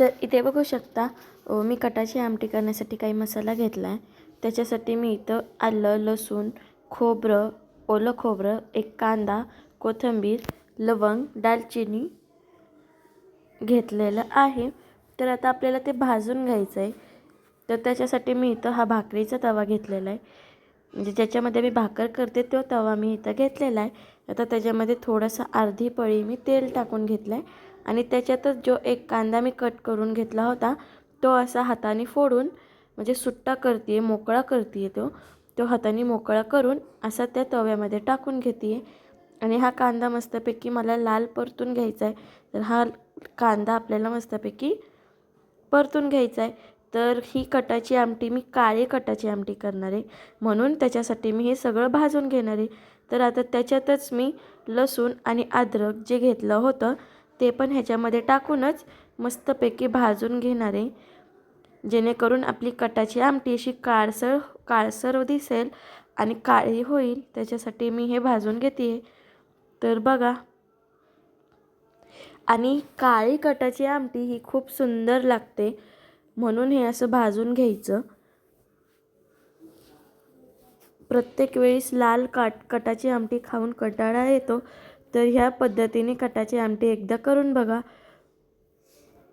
तर इथे बघू शकता मी कटाची आमटी करण्यासाठी काही मसाला घेतला आहे त्याच्यासाठी मी इथं आलं लसूण खोबरं ओलं खोबरं एक कांदा कोथिंबीर लवंग दालचिनी घेतलेलं आहे. तर आता आपल्याला ते भाजून घ्यायचं आहे तर त्याच्यासाठी मी इथं हा भाकरीचा तवा घेतलेला आहे म्हणजे ज्याच्यामध्ये मी भाकर करते तो तवा मी इथं घेतलेला आहे आता त्याच्यामध्ये थोडंसं अर्धी पळी मी तेल टाकून घेतलं आहे आणि त्याच्यातच जो एक कांदा मी कट करून घेतला होता तो असा हाताने फोडून म्हणजे सुट्टा करते आहे मोकळा करते आहे तो तो हाताने मोकळा करून असा त्या तव्यामध्ये टाकून घेते आहे आणि हा कांदा मस्तपैकी मला लाल परतून घ्यायचा आहे तर हा कांदा आपल्याला मस्तपैकी परतून घ्यायचा आहे तर ही कटाची आमटी मी काळे कटाची आमटी करणार आहे. म्हणून त्याच्यासाठी मी हे सगळं भाजून घेणार आहे. तर आता त्याच्यातच मी लसूण आणि अद्रक जे घेतलं होतं ते पण ह्याच्यामध्ये टाकूनच मस्तपैकी भाजून घेणार आहे. जेणेकरून आपली कटाची आमटी अशी काळसर काळसर दिसेल आणि काळी होईल. त्याच्यासाठी मी हे भाजून घेते तर बघा. आणि काळी कटाची आमटी ही खूप सुंदर लागते. म्हणून हे असं भाजून घ्यायचं. प्रत्येक वेळेस लाल काट कटाची आमटी खाऊन कंटाळा येतो. तर ह्या पद्धतीने कटाची आमटी एकदा करून बघा.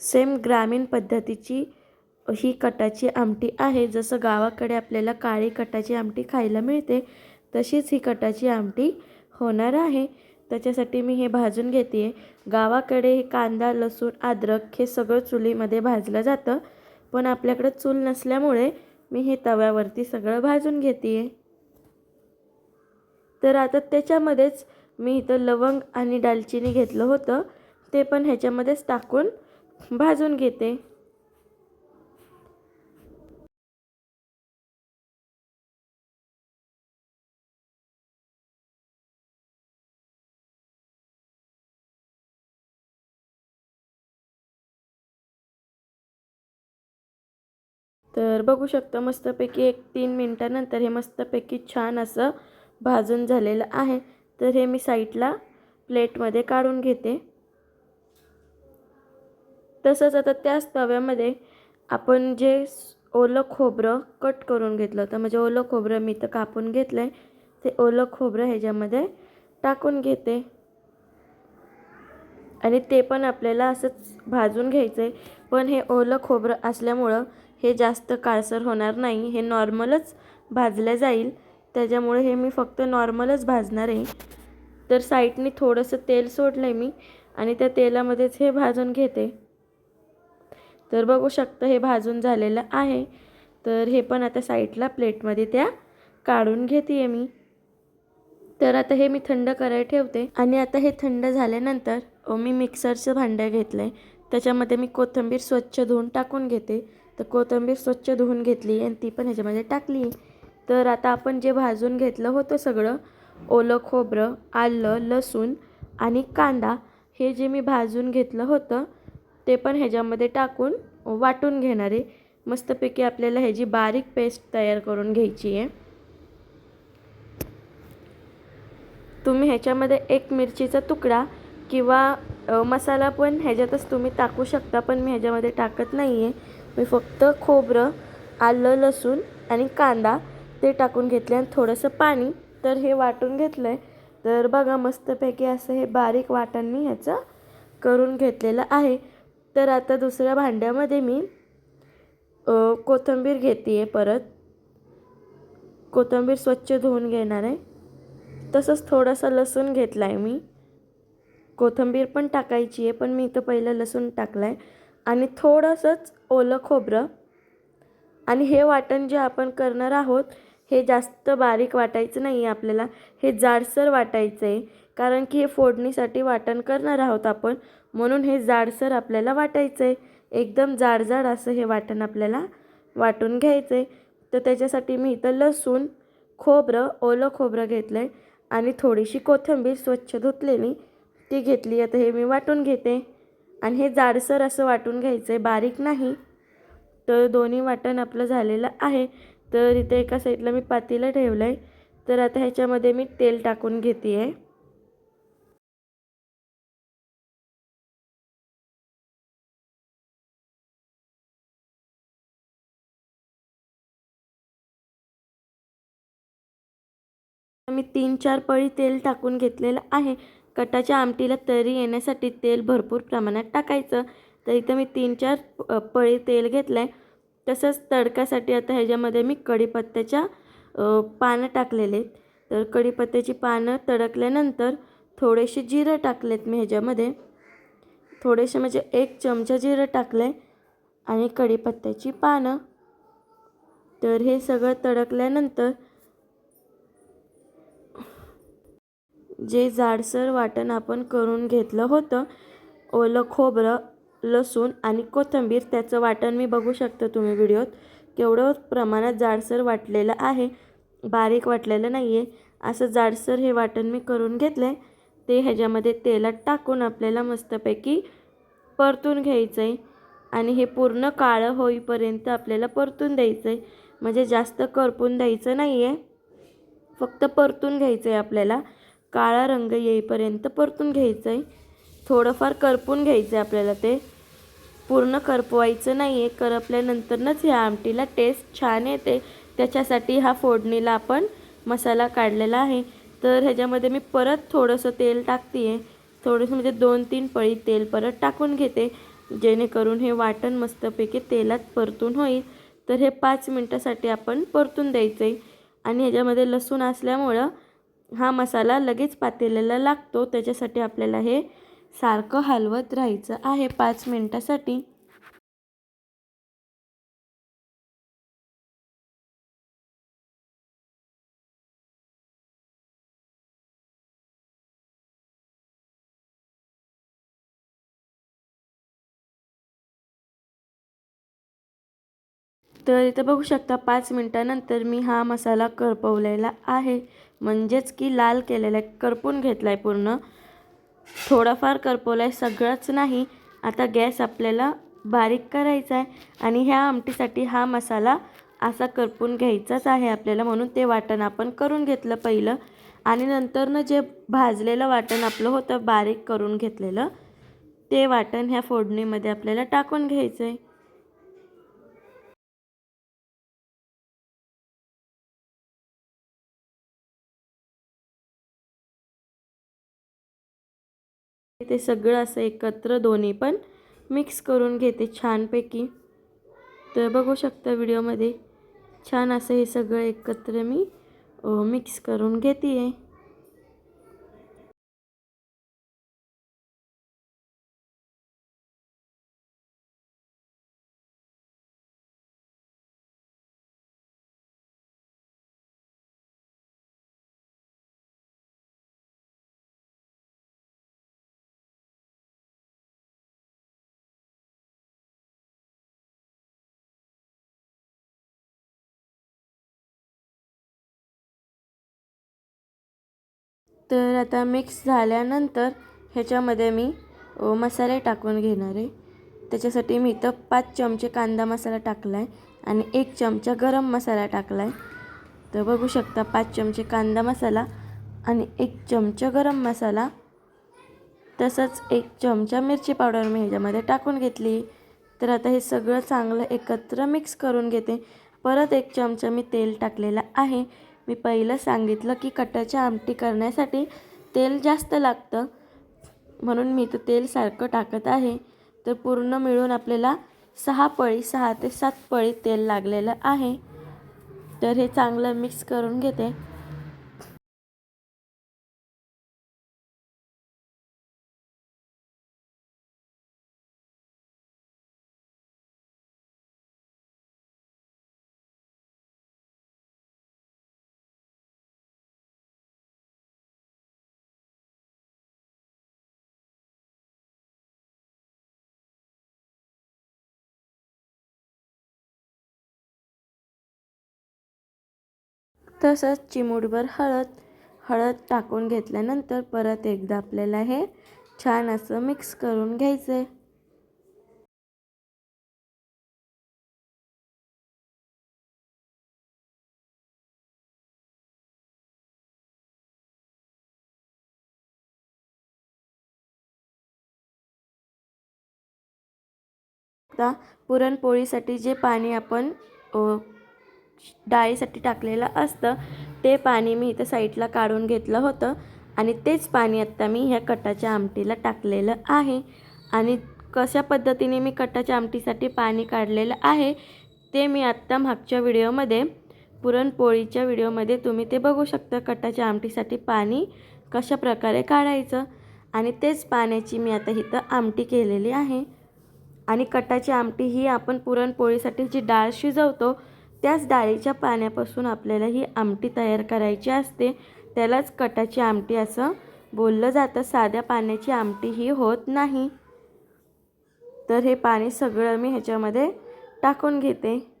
सेम ग्रामीण पद्धतीची ही कटाची आमटी आहे. जसं गावाकडे आपल्याला काळी कटाची आमटी खायला मिळते तशीच ही कटाची आमटी होणार आहे. त्याच्यासाठी मी हे भाजून घेते. आहे गावाकडे हे कांदा लसूण अद्रक हे सगळं चुलीमध्ये भाजलं जातं. पण आपल्याकडं चूल नसल्यामुळे मी हे तव्यावरती सगळं भाजून घेते आहे तर आता त्याच्यामध्येच मी इथं लवंग आणि दालचिनी घेतलं होतं. ते पण ह्याच्यामध्येच टाकून भाजून घेते. तर बघू शकता मस्तपैकी एक तीन मिनटानंतर हे मस्तपैकी छान असं भाजून झालेलं आहे. तर हे मी साईडला प्लेटमध्ये काढून घेते. तसंच आता त्याच तव्यामध्ये आपण जे ओलं खोबरं कट करून घेतलं होतं म्हणजे ओलं खोबरं मी तर कापून घेतलं आहे ते ओलं खोबरं ह्याच्यामध्ये टाकून घेते. आणि ते पण आपल्याला असंच भाजून घ्यायचं आहे पण हे ओलं खोबरं असल्यामुळं हे जास्त काळसर होणार नाही हे नॉर्मलच भाजलं जाईल. त्याच्यामुळे हे मी फक्त नॉर्मलच भाजणार आहे. तर साईडनी थोडंसं तेल सोडलं आहे मी आणि त्या तेलामध्येच हे भाजून घेते. तर बघू शकता हे भाजून झालेलं आहे. तर हे पण आता साईडला प्लेटमध्ये त्या काढून घेते आहे मी. तर आता हे मी थंड करायला ठेवते. आणि आता हे थंड झाल्यानंतर मी मिक्सरचं भांडं घेतलं आहे त्याच्यामध्ये मी कोथिंबीर स्वच्छ धुवून टाकून घेते. तर कोथिंबीर स्वच्छ धुवून घेतली आणि ती पण ह्याच्यामध्ये टाकली तर आता आपण जे भाजून घेतलं होतं सगळं ओलं खोबरं आलं लसूण आणि कांदा हे जे मी भाजून घेतलं होतं ते पण ह्याच्यामध्ये टाकून वाटून घेणार आहे. मस्तपैकी आपल्याला ह्याची बारीक पेस्ट तयार करून घ्यायची आहे. तुम्ही ह्याच्यामध्ये एक मिरचीचा तुकडा किंवा मसाला पण ह्याच्यातच तुम्ही टाकू शकता पण मी ह्याच्यामध्ये टाकत नाही आहे मी फक्त खोबरं आलं लसूण आणि कांदा ते टाकून घेतले आणि थोडंसं पाणी. तर हे वाटून घेतलं आहे तर बघा मस्तपैकी असं हे बारीक वाटण मी ह्याचं करून घेतलेलं आहे. तर आता दुसऱ्या भांड्यामध्ये मी कोथिंबीर घेते आहे परत. कोथिंबीर स्वच्छ धुवून घेणार आहे. तसंच थोडासा लसूण घेतला आहे मी. कोथिंबीर पण टाकायची आहे पण मी इथं पहिलं लसूण टाकलं आहे आणि थोडंसंच ओलं खोबरं. आणि हे वाटण जे आपण करणार आहोत हे जास्त बारीक वाटायचं नाही आहे आपल्याला. हे जाडसर वाटायचं आहे कारण की हे फोडणीसाठी वाटण करणार आहोत आपण. म्हणून हे जाडसर आपल्याला वाटायचं आहे एकदम जाड जाड असं हे वाटण आपल्याला वाटून घ्यायचं आहे तर त्याच्यासाठी मी इथं लसूण खोबरं ओलं खोबरं घेतलं आहे आणि थोडीशी कोथिंबीर स्वच्छ धुतलेली. ती घेतली. आता हे मी वाटून घेते. आणि हे जाडसर असं वाटून घ्यायचं आहे बारीक नाही. तर दोन्ही वाटण आपलं झालेलं आहे. तर इथे एका साईडला मी पातीला ठेवलं आहे तर आता ह्याच्यामध्ये मी तेल टाकून घेते आहे मी तीन चार पळी तेल टाकून घेतलेलं आहे. कटाच्या आमटीला तरी येण्यासाठी तेल भरपूर प्रमाणात टाकायचं. तर इथं मी तीन चार पळी तेल घेतलं आहे तसंच तडकासाठी आता ह्याच्यामध्ये मी कढीपत्त्याच्या पानं टाकलेले. आहेत तर कढीपत्त्याची पानं तडकल्यानंतर थोडेसे जिरं टाकलेत मी ह्याच्यामध्ये. थोडेसे म्हणजे एक चमचा जिरं टाकलं आहे आणि कढीपत्त्याची पानं. तर हे सगळं तडकल्यानंतर जे जाडसर वाटण आपण करून घेतलं होतं ओलं खोबरं लसूण आणि कोथिंबीर त्याचं वाटण मी बघू शकता तुम्ही व्हिडिओत. केवढं प्रमाणात जाडसर वाटलेलं आहे. बारीक वाटलेलं नाही आहे असं जाडसर हे वाटण मी करून घेतलं आहे ते ह्याच्यामध्ये तेलात टाकून आपल्याला मस्तपैकी परतून घ्यायचं आहे आणि हे पूर्ण काळं होईपर्यंत आपल्याला परतून द्यायचं आहे म्हणजे जास्त करपून द्यायचं नाही आहे फक्त परतून घ्यायचं आहे आपल्याला. काळा रंग येईपर्यंत परतून घ्यायचं आहे थोडंफार करपून घ्यायचं आहे आपल्याला ते. पूर्ण करपवायचं नाही आहे करपल्यानंतरनच ह्या आमटीला टेस्ट छान येते. त्याच्यासाठी हा फोडणीला आपण मसाला काढलेला आहे. तर ह्याच्यामध्ये मी परत थोडंसं तेल टाकते आहे थोडंसं म्हणजे दोन तीन पळी तेल परत टाकून घेते. जेणेकरून हे वाटण मस्तपैकी तेलात परतून होईल. तर हे पाच मिनटासाठी आपण परतून द्यायचं आहे आणि ह्याच्यामध्ये लसूण असल्यामुळं हा मसाला लगेच पातेल्याला लागतो. त्याच्यासाठी आपल्याला हे सारखं हलवत राहायचं आहे पाच मिनटासाठी. तर इथं बघू शकता पाच मिनटानंतर मी हा मसाला करपवलेला आहे. म्हणजेच की लाल केलेला आहे. करपून घेतला आहे पूर्ण. थोडाफार करपवला आहे सगळंच नाही. आता गॅस आपल्याला बारीक करायचा आहे आणि ह्या आमटीसाठी हा मसाला असा करपून घ्यायचाच आहे आपल्याला म्हणून ते वाटण आपण करून घेतलं पहिलं. आणि नंतरनं जे भाजलेलं वाटण आपलं होतं बारीक करून घेतलेलं ते वाटण ह्या फोडणीमध्ये आपल्याला टाकून घ्यायचं आहे ते सगळं असं एकत्र दोन्ही पण मिक्स करून घेते छानपैकी. तर बघू शकता व्हिडिओमध्ये छान असं हे सगळं एकत्र मी मिक्स करून घेते आहे तर आता मिक्स झाल्यानंतर ह्याच्यामध्ये मी मसाले टाकून घेणार आहे. त्याच्यासाठी मी इथं पाच चमचे कांदा मसाला टाकला आहे आणि एक चमचा गरम मसाला टाकला आहे तर बघू शकता पाच चमचे कांदा मसाला आणि एक चमचा गरम मसाला. तसंच एक चमचा मिरची पावडर मी ह्याच्यामध्ये टाकून घेतली. तर आता हे सगळं चांगलं एकत्र मिक्स करून घेते. परत एक चमचा मी तेल टाकलेला आहे. मी पहिलं सांगितलं की कटरच्या आमटी करण्यासाठी तेल जास्त लागतं. म्हणून मी तर तेल सारखं टाकत आहे. तर पूर्ण मिळून आपल्याला सहा पळी सहा ते सात पळी तेल लागलेलं आहे. तर हे चांगलं मिक्स करून घेते. तसंच चिमूटभर हळद हळद टाकून घेतल्यानंतर परत एकदा आपल्याला हे छान असं मिक्स करून घ्यायचं आहे आता पुरणपोळीसाठी जे पाणी आपण अ, डाळीसाठी टाकलेलं असतं. ते पाणी मी इथं साईडला काढून घेतलं होतं. आणि तेच पाणी आत्ता मी ह्या कटाच्या आमटीला टाकलेलं आहे. आणि कशा पद्धतीने मी कटाच्या आमटीसाठी पाणी काढलेलं आहे ते मी आत्ता मागच्या व्हिडिओमध्ये पुरणपोळीच्या व्हिडिओमध्ये तुम्ही ते बघू शकता. कटाच्या आमटीसाठी पाणी कशा प्रकारे काढायचं. आणि तेच पाण्याची मी आता इथं आमटी केलेली आहे. आणि कटाची आमटी ही आपण पुरणपोळीसाठी जी डाळ शिजवतो त्याच डाळीच्या पाण्यापासून आपल्याला ही आमटी तयार करायची असते. त्यालाच कटाची आमटी असं बोललं जातं. साध्या पाण्याची आमटी ही होत नाही. तर हे पाणी सगळं मी ह्याच्यामध्ये टाकून घेते.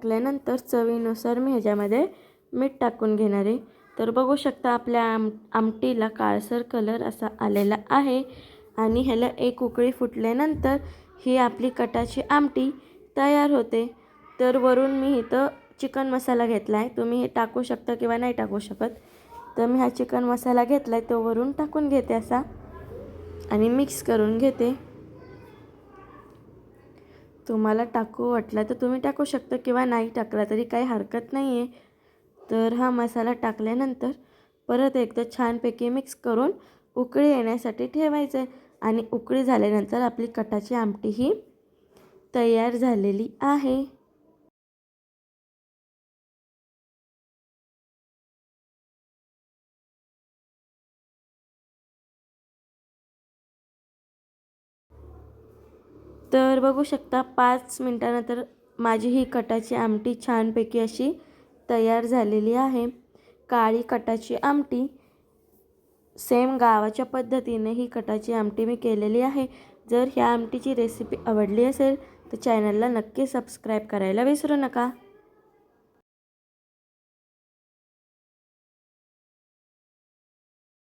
टाकल्यानंतर चवीनुसार मी ह्याच्यामध्ये मीठ टाकून घेणार आहे. तर बघू शकता आपल्या आम आमटीला काळसर कलर असा आलेला आहे. आणि ह्याला एक उकळी फुटल्यानंतर ही आपली कटाची आमटी तयार होते. तर वरून मी इथं चिकन मसाला घेतला आहे तुम्ही हे टाकू शकता किंवा नाही टाकू शकत. तर मी हा चिकन मसाला घेतला आहे तो वरून टाकून घेते असा. आणि मिक्स करून घेते. तुम्हाला टाकू वाटला तर तुम्ही टाकू शकता किंवा नाही टाकला तरी काही हरकत नाही आहे. तर हा मसाला टाकल्यानंतर परत एकदा छानपैकी मिक्स करून उकळी येण्यासाठी ठेवायचं आहे आणि उकळी झाल्यानंतर आपली कटाची आमटी ही तयार झालेली आहे. तर बघू शकता पाच मिनटानंतर माझी ही कटाची आमटी छानपैकी अशी तयार झालेली आहे. काळी कटाची आमटी सेम गावाच्या पद्धतीने ही कटाची आमटी मी केलेली आहे. जर ह्या आमटीची रेसिपी आवडली असेल तर चॅनलला नक्की सबस्क्राईब करायला विसरू नका.